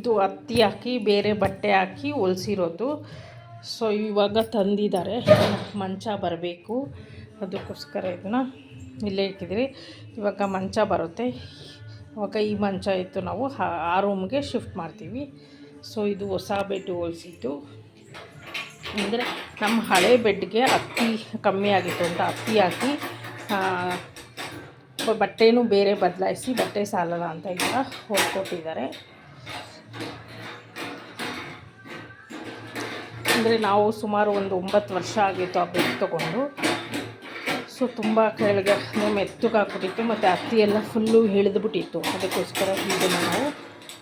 ಇದು ಹತ್ತಿ ಹಾಕಿ, ಬೇರೆ ಬಟ್ಟೆ ಹಾಕಿ ಹೊಲ್ಸಿರೋದು. ಸೊ ಇವಾಗ ತಂದಿದ್ದಾರೆ. ಮಂಚ ಬರಬೇಕು. ಅದಕ್ಕೋಸ್ಕರ ಇದನ್ನು ಇಲ್ಲೇ ಇಟ್ಟಿದ್ದೀರಿ. ಇವಾಗ ಮಂಚ ಬರುತ್ತೆ. ಇವಾಗ ಈ ಮಂಚ ಇತ್ತು ನಾವು ಆ- ರೂಮ್ಗೆ ಶಿಫ್ಟ್ ಮಾಡ್ತೀವಿ. ಸೊ ಇದು ಹೊಸ ಬೆಡ್ ಹೋಲಿಸಿದ್ದು. ಅಂದರೆ ನಮ್ಮ ಹಳೆ ಬೆಡ್ಗೆ ಹತ್ತಿ ಕಮ್ಮಿ ಆಗಿತ್ತು ಅಂತ ಹತ್ತಿ ಹಾಕಿ ಬಟ್ಟೆನೂ ಬೇರೆ ಬದಲಾಯಿಸಿ ಬಟ್ಟೆ ಸಾಲಲ್ಲ ಅಂತ ಈಗ ಹೊಲ್ಕೊಟ್ಟಿದ್ದಾರೆ. ಅಂದರೆ ನಾವು ಸುಮಾರು ಒಂದು ಒಂಬತ್ತು ವರ್ಷ ಆಗಿತ್ತು ಆ ಬೆಡ್ ತೊಗೊಂಡು. ಸೊ ತುಂಬ ಕೆಳಗೆ ಮೆತ್ತಗಾಗ್ಬಿಟ್ಟಿತ್ತು ಮತ್ತು ಹತ್ತಿ ಎಲ್ಲ ಫುಲ್ಲು ಹಿಡಿದ್ಬಿಟ್ಟಿತ್ತು ಅದಕ್ಕೋಸ್ಕರ ಇದನ್ನು ನಾವು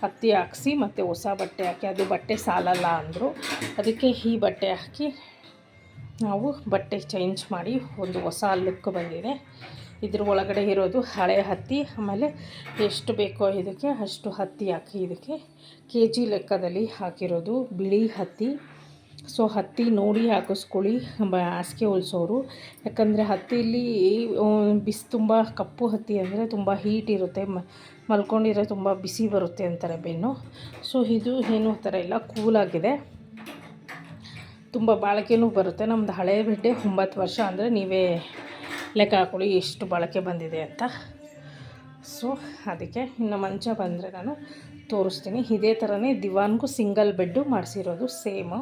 ಹತ್ತಿ ಹಾಕ್ಸಿ ಮತ್ತು ಹೊಸ ಬಟ್ಟೆ ಹಾಕಿ, ಅದು ಬಟ್ಟೆ ಸಾಲಲ್ಲ ಅಂದರು. ಅದಕ್ಕೆ ಈ ಬಟ್ಟೆ ಹಾಕಿ ನಾವು ಬಟ್ಟೆ ಚೇಂಜ್ ಮಾಡಿ ಒಂದು ಹೊಸ ಲುಕ್ ಬಂದಿದೆ. ಇದ್ರ ಒಳಗಡೆ ಇರೋದು ಹಳೆ ಹತ್ತಿ, ಆಮೇಲೆ ಎಷ್ಟು ಬೇಕೋ ಇದಕ್ಕೆ ಅಷ್ಟು ಹತ್ತಿ ಹಾಕಿ ಇದಕ್ಕೆ. ಕೆ ಜಿ ಲೆಕ್ಕದಲ್ಲಿ ಹಾಕಿರೋದು ಬಿಳಿ ಹತ್ತಿ. ಸೊ ಹತ್ತಿ ನೋಡಿ ಹಾಕಿಸ್ಕೊಳ್ಳಿ ಹಾಸಿಗೆ ಹೊಲಿಸೋರು. ಯಾಕಂದರೆ ಹತ್ತಿಲಿ ಬಿಸಿ ತುಂಬ, ಕಪ್ಪು ಹತ್ತಿ ಅಂದರೆ ತುಂಬ ಹೀಟ್ ಇರುತ್ತೆ. ಮಲ್ಕೊಂಡಿರೋ ತುಂಬ ಬಿಸಿ ಬರುತ್ತೆ ಅಂತಾರೆ ಬೆನ್ನು. ಸೊ ಇದು ಏನು ಥರ ಇಲ್ಲ ಕೂಲಾಗಿದೆ ತುಂಬ ಬಾಳಿಕೆನೂ ಬರುತ್ತೆ. ನಮ್ಮದು ಹಳೆ ಬೆಡ್ಡೆ ಒಂಬತ್ತು ವರ್ಷ ಅಂದರೆ ನೀವೇ ಲೆಕ್ಕ ಹಾಕೊಳ್ಳಿ ಎಷ್ಟು ಬಾಳಿಕೆ ಬಂದಿದೆ ಅಂತ. ಸೊ ಅದಕ್ಕೆ ಇನ್ನು ಮಂಚ ಬಂದರೆ ನಾನು ತೋರಿಸ್ತೀನಿ. ಇದೇ ಥರನೇ ದಿವಾನ್ಗೂ ಸಿಂಗಲ್ ಬೆಡ್ಡು ಮಾಡಿಸಿರೋದು ಸೇಮು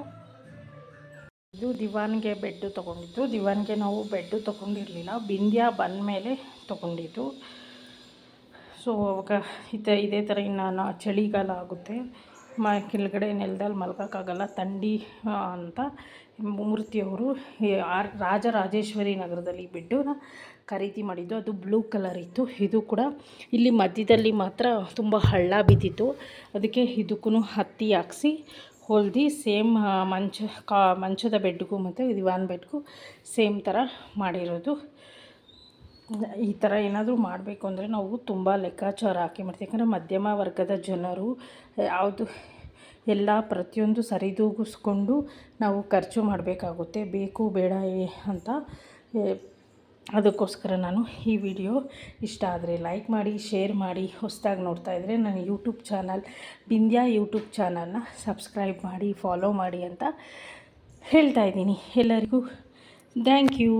ಇದು ದಿವಾನ್ಗೆ ಬೆಡ್ಡು ತೊಗೊಂಡಿದ್ದು ದಿವಾನ್ಗೆ ನಾವು ಬೆಡ್ಡು ತೊಗೊಂಡಿರಲಿಲ್ಲ. ಬಿಂದ್ಯ ಬಂದ ಮೇಲೆ ತೊಗೊಂಡಿದ್ದು ಸೊ ಅವಾಗ ಇತ ಇದೇ ಥರ ಇನ್ನು ಚಳಿಗಾಲ ಆಗುತ್ತೆ. ಮ, ಕೆಳಗಡೆ ನೆಲದಲ್ಲಿ ಮಲ್ಗೋಕ್ಕಾಗಲ್ಲ. ಥಂಡಿ ಅಂತ ಮೂರ್ತಿಯವರು ಆರ್, ರಾಜರಾಜೇಶ್ವರಿ ನಗರದಲ್ಲಿ ಬೆಡ್ಡನ್ನ ಖರೀದಿ ಮಾಡಿದ್ದು. ಅದು ಬ್ಲೂ ಕಲರ್ ಇತ್ತು. ಇದು ಕೂಡ ಇಲ್ಲಿ ಮಧ್ಯದಲ್ಲಿ ಮಾತ್ರ ತುಂಬ ಹಳ್ಳ ಬಿದ್ದಿತ್ತು. ಅದಕ್ಕೆ ಇದಕ್ಕೂ ಹತ್ತಿ ಹಾಕ್ಸಿ ಹೊಲ್ದು ಸೇಮ್ ಮಂಚ, ಕಾ, ಮಂಚದ ಬೆಡ್ಗೂ ಮತ್ತು ದಿವಾನ್ ಬೆಡ್ಗೂ ಸೇಮ್ ಥರ ಮಾಡಿರೋದು. ಈ ಥರ ಏನಾದರೂ ಮಾಡಬೇಕು ಅಂದರೆ ನಾವು ತುಂಬ ಲೆಕ್ಕಾಚಾರ ಹಾಕಿ ಮಾಡ್ತೀವಿ. ಯಾಕಂದರೆ ಮಧ್ಯಮ ವರ್ಗದ ಜನರು ಯಾವುದು ಎಲ್ಲ ಪ್ರತಿಯೊಂದು ಸರಿದೂಗಿಸ್ಕೊಂಡು ನಾವು ಖರ್ಚು ಮಾಡಬೇಕಾಗುತ್ತೆ. ಬೇಕು, ಬೇಡ ಅಂತ ಅದಕ್ಕೋಸ್ಕರ ನಾನು ಈ ವಿಡಿಯೋ ಇಷ್ಟ ಆದರೆ ಲೈಕ್ ಮಾಡಿ, ಶೇರ್ ಮಾಡಿ, ಹೊಸದಾಗಿ ನೋಡ್ತಾ ಇದ್ದರೆ ನನ್ನ ಯೂಟ್ಯೂಬ್ ಚಾನಲ್ ಬಿಂದ್ಯಾ ಯೂಟ್ಯೂಬ್ ಚಾನಲ್ನ ಸಬ್ಸ್ಕ್ರೈಬ್ ಮಾಡಿ, ಫಾಲೋ ಮಾಡಿ ಅಂತ ಹೇಳ್ತಾ ಇದ್ದೀನಿ ಎಲ್ಲರಿಗೂ. Thank you.